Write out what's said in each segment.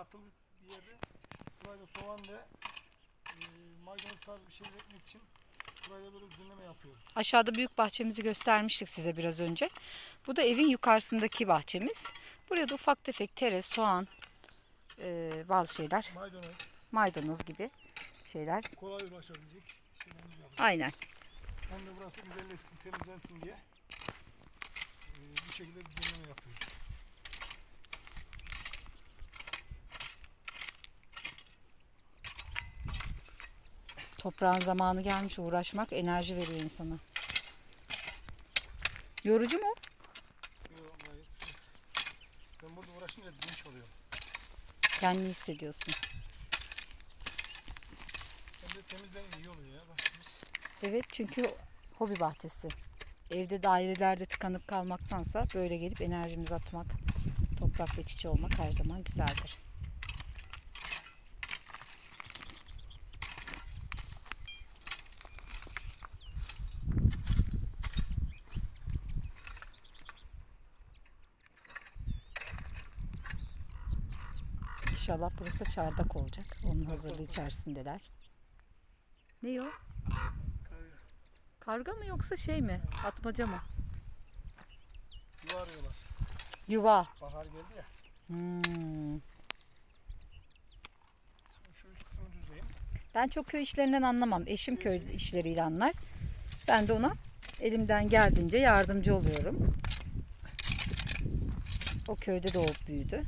atıl bir yerde. Burayı da soğan ve e, maydanoz tarzı bir şeyler ekmek için burayı da böyle düzenleme yapıyoruz. Aşağıda büyük bahçemizi göstermiştik size biraz önce. Bu da evin yukarısındaki bahçemiz. Buraya da ufak tefek teres, soğan, e, bazı şeyler, Maydanoz maydanoz gibi şeyler. kolay ulaşabilecek şeylerimizi yapıyoruz. Aynen. Hem de burası güzelleşsin, temizlensin diye e, bu şekilde düzenleme yapıyoruz. Toprağın zamanı gelmiş uğraşmak enerji veriyor insana. Yorucu mu? Yok, hayır. Ben burada uğraşınca dinç oluyor. Kendini hissediyorsun. Hem de temizlen iyi oluyor ya bahçemiz. Evet çünkü hobi bahçesi. Evde dairelerde tıkanıp kalmaktansa böyle gelip enerjimizi atmak, toprakla iç içe olmak her zaman güzeldir. İnşallah burası çardak olacak. Onun hazırlığı içerisindeler. Ne o? Karga mı yoksa şey mi? Atmaca mı? Yuva arıyorlar. Yuva. Bahar geldi ya. Hmm. Şimdi şu üst kısmını düzleyeyim. Ben çok köy işlerinden anlamam. Eşim köy işleriyle anlar. Ben de ona elimden geldiğince yardımcı oluyorum. O köyde doğup büyüdü.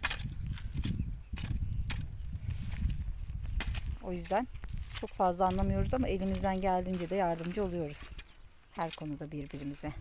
O yüzden çok fazla anlamıyoruz ama elimizden geldiğince de yardımcı oluyoruz. Her konuda birbirimize.